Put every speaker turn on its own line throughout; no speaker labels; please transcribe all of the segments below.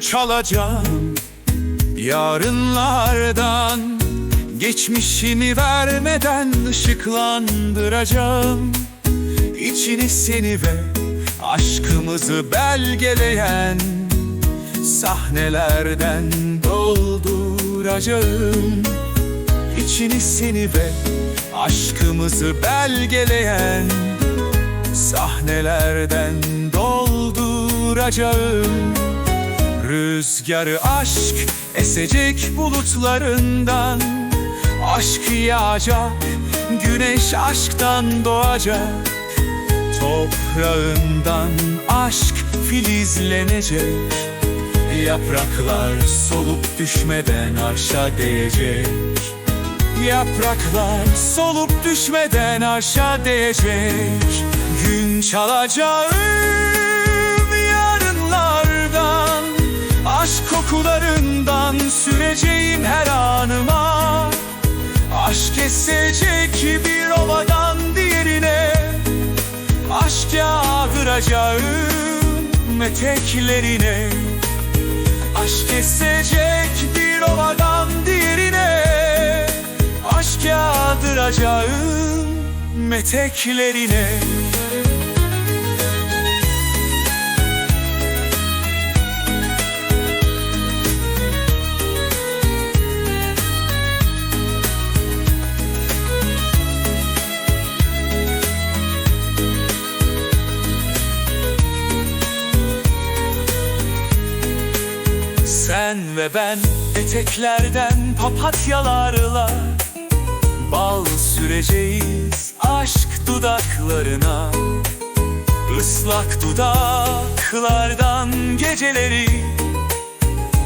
çalacağım. Yarınlardan Geçmişini vermeden ışıklandıracağım. İçini seni ve aşkımızı belgeleyen Sahnelerden dolduracağım. İçini seni ve aşkımızı belgeleyen Sahnelerden dolduracağım Rüzgarı aşk esecek bulutlarından. Aşk yağacak, güneş aşktan doğacak. Toprağından aşk filizlenecek. Yapraklar solup düşmeden arşa değecek. Yapraklar solup düşmeden aşağı değecek. Gün çalacağım yağdıracağım eteklerine Aşk esecek bir ovadan diğerine Aşk yağdıracağım meteklerine Sen ve ben eteklerden papatyalarla Bal süreceğiz aşk dudaklarına. Islak dudaklardan geceleri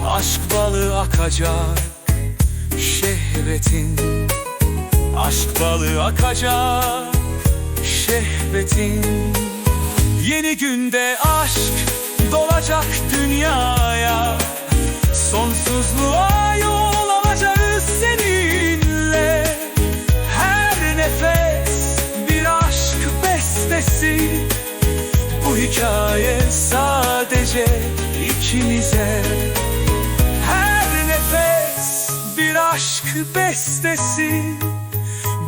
Aşk balı akacak şehvetin. Aşk balı akacak şehvetin. Yeni günde aşk dolacak dünyaya Sonsuzluğa yol alacağız seninle. Her nefes bir aşk bestesi. Bu hikaye sadece ikimize. Her nefes bir aşk bestesi.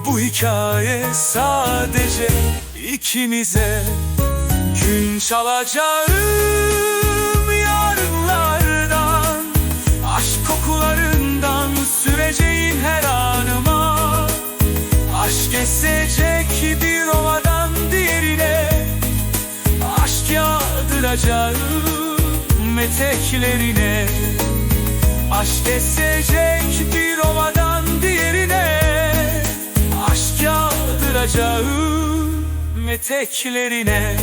Bu hikaye sadece ikimize. Gün çalacağım yarınlardan esecek bir ovadan diğerine Aşk yağdıracağım eteklerine Aşk esecek bir ovadan diğerine Aşk yağdıracağım eteklerine